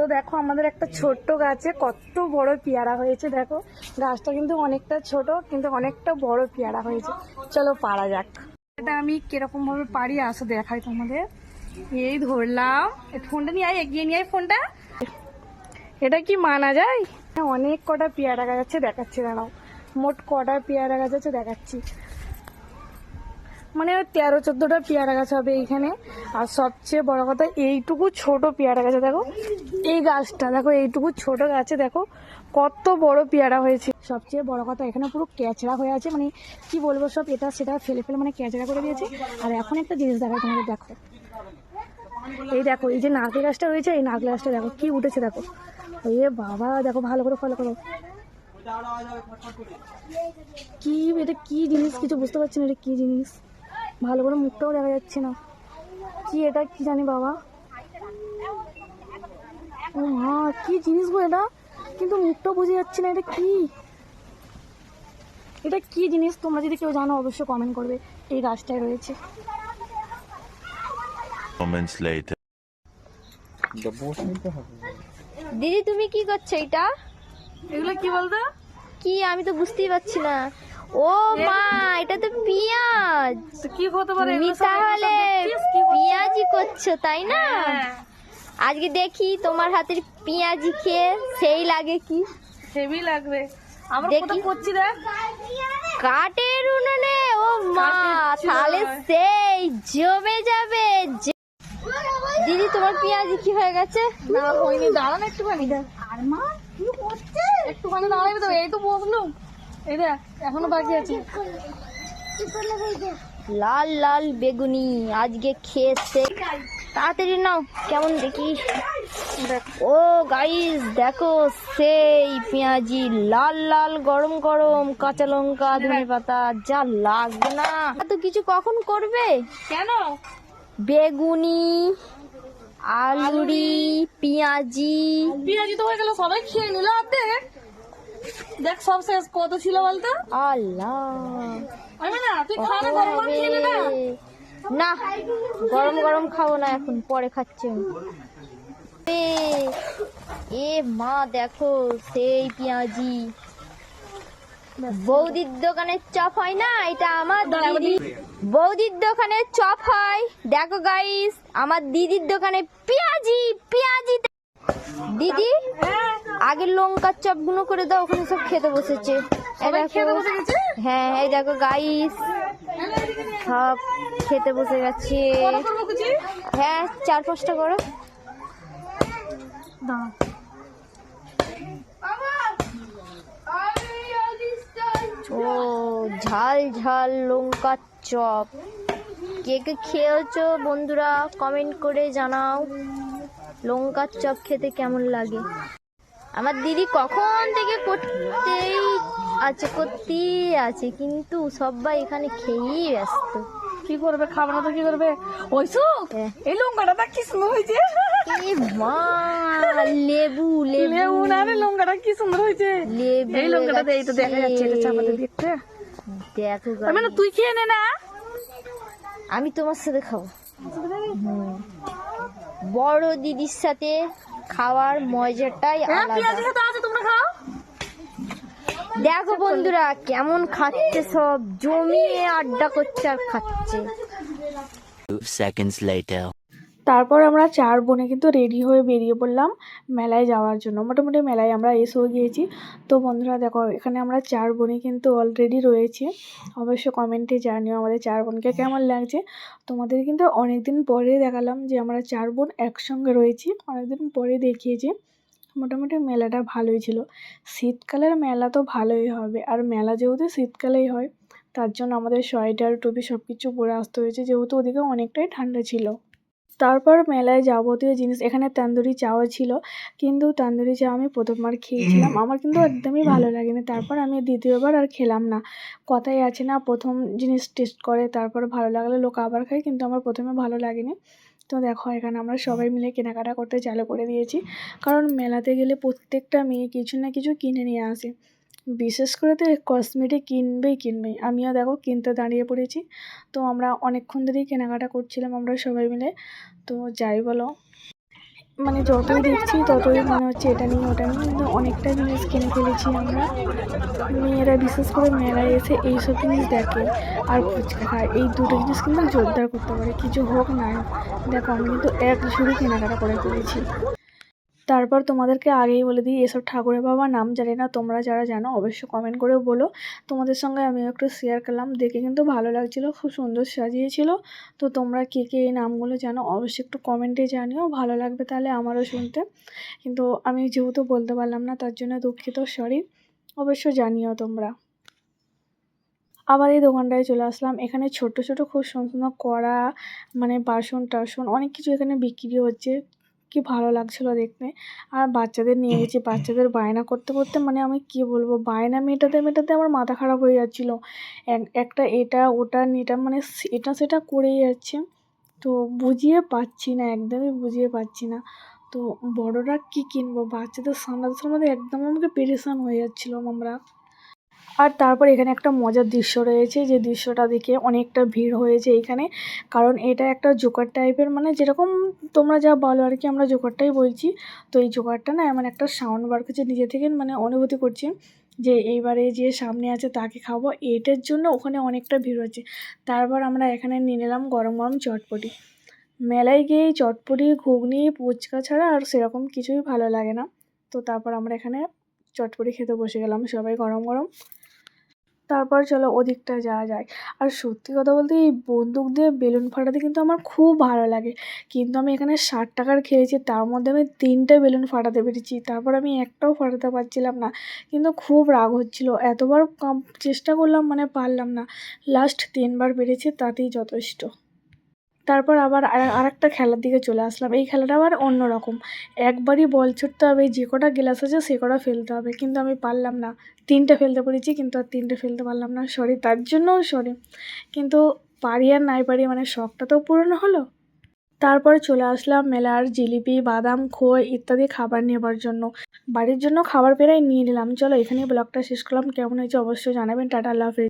তো দেখো আমাদের একটা ছোট্ট গাছে কত বড় পেয়ারা হয়েছে, দেখো। গাছটা কিন্তু অনেকটা ছোট, কিন্তু অনেকটা বড় পেয়ারা হয়েছে। চলো পারা যাক। এটা আমি কীরকম ভাবে পারি, আসো দেখাই তোমাদের। এই ধরলাম। ফোনটা নিয়ে আয়, এগিয়ে নিয়ে আয় ফোনটা। এটা কি মানা যায়? অনেক কটা পেয়ারা গাছ আছে, দেখাচ্ছি, দাঁড়াও। মোট কটা পেয়ারা গাছ আছে, দেখাচ্ছি। মানে তেরো, চোদ্দটা পেয়ারা গাছ হবে এইখানে। আর সবচেয়ে বড় কথা, এইটুকু ছোট পেয়ারা গাছে। দেখো, এই গাছটা, দেখো, এইটুকু ছোট গাছে, দেখো, কত বড় পেয়ারা হয়েছে। সবচেয়ে বড় কথা, এখানে পুরো ক্যাচড়া হয়ে আছে মানে কি বলব সব, এটা সেটা ফেলে ফেলে মানে ক্যাচড়া করে দিয়েছে। আর এখন একটা জিনিস দেখায় তোমাদের, দেখো। এই দেখো, এই যে নারকেল গাছটা রয়েছে, এই নারকেল গাছটা দেখো, কি উঠেছে, দেখো। এ বাবা, দেখো, ভালো করে ফলো করো। কি, এটা কি জিনিস? কিছু বুঝতে পারছি না, এটা কি জিনিস? ভালো করে মুখটাও দেখা যাচ্ছে না। কি এটা কি জানি বাবা। ও মা কি জিনিস গো এটা? কিন্তু মুখটাও বুঝে যাচ্ছে না এটা কি? এটা কি জিনিস? তোমরা যদি কেউ জানো অবশ্যই কমেন্ট করবে। এই গাছটায় রয়েছে. দিদি তুমি কি করছ এটা? এগুলো কি বলতো? কি? আমি তো বুঝতেই পারছি না। ও মা এটা তো তো কি হতে পারে? তুমি তাহলে পেঁয়াজি করছ তাই না? হ্যাঁ, আজকে দেখি তোমার হাতের পেঁয়াজি খেয়ে সেই লাগে কি? হেভি লাগবে। আমরা। করছি দেখ। কাঠের উনুনে ও মা তাহলে সেই জমে যাবে। দিদি তোমার পেঁয়াজি কি হয়ে গেছে? না হয়নি। দাঁড়ান একটুখানি। আর মা কি করছে? একটুখানি দাঁড়াবি তো এই তো বসলুম। এই দেখ এখনও বাকি আছে। লাল লাল বেগুনি। আজকে খেয়েছে তাড়াতাড়ি নাও কেমন দেখি? দেখ ও গাইস দেখো সেই পেঁয়াজি লাল লাল গরম গরম কাঁচা লঙ্কা ধনে পাতা যা লাগবে না। এত কিছু কখন করবে? কেন? বেগুনি আলুরি পেঁয়াজি। পেঁয়াজি তো হয়ে গেল সবাই খেয়ে নিল অর্ধেক দেখ সব শেষ। কত ছিল বলতো? আল্লাহ। আমি না তুই গরম গরম না না। গরম গরম খাব না এখন পরে খাচ্ছি। এ, মা দেখো সেই পেঁয়াজি। বৌদির দোকানের চপ হয় না এটা আমার দিদি বৌদির দোকানে চপ হয়। দেখো গাইস আমার দিদির দোকানে পেঁয়াজি পেঁয়াজি। দিদি? আগে লঙ্কার চপগুলো করে দাও ওখানে সব খেতে বসেছে? হ্যাঁ এই দেখো গাইস সব খেতে বসে গেছে। হ্যাঁ চার পাঁচটা করো। ও ঝাল ঝাল লঙ্কার চপ। কে কে খেয়েছো বন্ধুরা কমেন্ট করে জানাও। লঙ্কার চপ খেতে কেমন লাগে? আমার দিদি কখন থেকে করতেই আছে করতেই আছে কিন্তু সবাই এখানে খেয়েই ব্যস্ত। কি করবে খাব না তো কি করবে? ওইসু। এই লঙ্কাটা কি সুন্দর হয়েছে। মা লেবু লেবু। না রে লঙ্কাটা কি সুন্দর হয়েছে। লেবু এই লঙ্কাটা এই তো দেখা যাচ্ছে এটা চাপাতে দেখতে। দেখো আমি না তুই খেয়ে নে না। আমি তোমার সাথে খাব। বড় দিদির সাথে খাওয়ার মজাটাই তোমরা খাও। দেখো বন্ধুরা কেমন খাচ্ছে সব। জমিয়ে আড্ডা করছে আর খাচ্ছে। Two seconds later. তারপর আমরা চার বোনে কিন্তু রেডি হয়ে বেরিয়ে পড়লাম মেলায় যাওয়ার জন্য। মোটামুটি মেলায় আমরা এসেও গিয়েছি। তো বন্ধুরা, দেখো, এখানে আমরা চার বোনে কিন্তু অলরেডি রয়েছি। অবশ্য কমেন্টে জানিও আমাদের চার বোনকে কেমন লাগছে। তোমাদের কিন্তু অনেকদিন পরে দেখালাম যে আমরা চার বোন একসঙ্গে রয়েছি। অনেকদিন পরে দেখিয়েছি। মোটামুটি মেলাটা ভালোই ছিল। শীতকালের মেলা তো ভালোই হবে। আর মেলা যেহেতু শীতকালেই হয়, তার জন্য আমাদের সোয়েটার, টুপি সব কিছু পরে আসতে হয়েছে। যেহেতু ওদিকে অনেকটাই ঠান্ডা ছিল। তারপর মেলায় যাবতীয় জিনিস, এখানে তান্দুরি চাও ছিল, কিন্তু তান্দুরি চা আমি প্রথমবার খেয়েছিলাম। আমার কিন্তু একদমই ভালো লাগেনি। তারপর আমি দ্বিতীয়বার আর খেলাম না। কথাই আছে না, প্রথম জিনিস টেস্ট করে, তারপর ভালো লাগলে লোক আবার খায়, কিন্তু আমার প্রথমে ভালো লাগেনি। তো দেখো, এখানে আমরা সবাই মিলে কেনাকাটা করতে চালু করে দিয়েছি। কারণ মেলাতে গেলে প্রত্যেকটা মেয়ে কিছু না কিছু কিনে নিয়ে আসে। বিশেষ করে তো কসমেটিক কিনবেই কিনবেই। আমিও দেখো কিনতে দাঁড়িয়ে পড়েছি। তো আমরা অনেকক্ষণ ধরেই কেনাকাটা করছিলাম আমরা সবাই মিলে। তো যাই বলো। মানে যতই দেখছি ততই মনে হচ্ছে এটা নিয়ে ওটা নিয়ে। কিন্তু অনেকটা জিনিস কিনে ফেলেছি আমরা। মেয়েরা, বিশেষ করে মেয়েরা এসে এইসব জিনিস দেখে। আর ফুচকা খায়। এই দুটো জিনিস কিন্তু জোরদার করতে পারে। কিছু হোক না। দেখো আমি কিন্তু এক ঝুড়ি কেনাকাটা করে ফেলেছি। তারপর তোমাদেরকে আগেই বলে দিই, এসব ঠাকুরের বাবা নাম জানি না, তোমরা যারা জানো অবশ্যই কমেন্ট করে বলো। তোমাদের সঙ্গে আমি একটু শেয়ার করলাম, দেখে কিন্তু ভালো লাগছিল, খুব সুন্দর সাজিয়েছিল। তো তোমরা কে কে এই নামগুলো জানো অবশ্যই একটু কমেন্টে জানিও, ভালো লাগবে তাহলে আমারও শুনতে। কিন্তু আমি যেহেতু বলতে পারলাম না, তার জন্য দুঃখিত সরি অবশ্য জানিও তোমরা। আবার এই দোকানটায় চলে আসলাম, এখানে ছোট ছোট খুব সুন্দর সুন্দর কড়া মানে বাসন টাসন অনেক কিছু এখানে বিক্রি হচ্ছে। কি ভালো লাগছিল দেখতে। আর বাচ্চাদের নিয়ে গেছি, বাচ্চাদের বায়না করতে করতে মানে আমি কি বলব, বায়না মেটাতে মেটাতে আমার মাথা খারাপ হয়ে যাচ্ছিল। এক, একটা এটা, ওটা, এটা মানে এটা সেটা করেই যাচ্ছে। তো বুঝিয়ে পাচ্ছি না, একদমই বুঝিয়ে পাচ্ছি না। তো বড়রা কি কিনবো? বাচ্চাদের সামলাতে সামলাতে একদম আমাকে পেরেশান হয়ে যাচ্ছিলাম আমরা। আর তারপর এখানে একটা মজার দৃশ্য রয়েছে, যে দৃশ্যটা দেখে অনেকটা ভিড় হয়েছে এখানে। কারণ এটা একটা জোকার টাইপের মানে যেরকম তোমরা যা বলো আর কি, আমরা জোকারটাই বলছি। তো এই জোকারটা না এমন একটা সাউন্ড বার করছে, নিজে থেকে মানে অনুভূতি করছি যে এইবারে যে সামনে আছে তাকে খাব, এটার জন্য ওখানে অনেকটা ভিড় হচ্ছে। তারপর আমরা এখানে নিয়ে নিলাম গরম গরম চটপটি। মেলায় গিয়ে চটপটি, ঘুগনি, ফুচকা ছাড়া আর সেরকম কিছুই ভালো লাগে না। তো তারপর আমরা এখানে চটপটি খেতে বসে গেলাম সবাই গরম গরম। তারপর চলো ওদিকটা যাওয়া যায়। আর সত্যি কথা বলতে এই বন্দুক দিয়ে বেলুন ফাটাতে কিন্তু আমার খুব ভালো লাগে। কিন্তু আমি এখানে ষাট টাকার খেয়েছি তার মধ্যে আমি তিনটে বেলুন ফাটাতে পেরেছি। তারপর আমি একটাও ফাটাতে পারছিলাম না। কিন্তু খুব রাগ হচ্ছিল। এতবার চেষ্টা করলাম মানে পারলাম না। লাস্ট তিনবার পেরেছি, তাতেই যথেষ্ট। তারপর আবার আর একটা খেলার দিকে চলে আসলাম। এই খেলাটা আবার অন্য রকম একবারই বল ছুটতে হবে, যে কটা গ্লাস আছে সে কটা ফেলতে হবে। কিন্তু আমি পারলাম না। তিনটে ফেলতে পেরেছি, কিন্তু আর তিনটে ফেলতে পারলাম না। সরি তার জন্যও সরি কিন্তু পারি আর নাই পারি মানে শখটা তো পূরণ হলো। তারপরে চলে আসলাম মেলার জিলিপি, বাদাম, খই ইত্যাদি খাবার নেবার জন্য। বাড়ির জন্য খাবার পেরাই নিয়ে নিলাম। চলো এখানেই ব্লগটা শেষ করলাম। কেমন হয়েছে অবশ্যই জানাবেন। টাটা হাফেজ।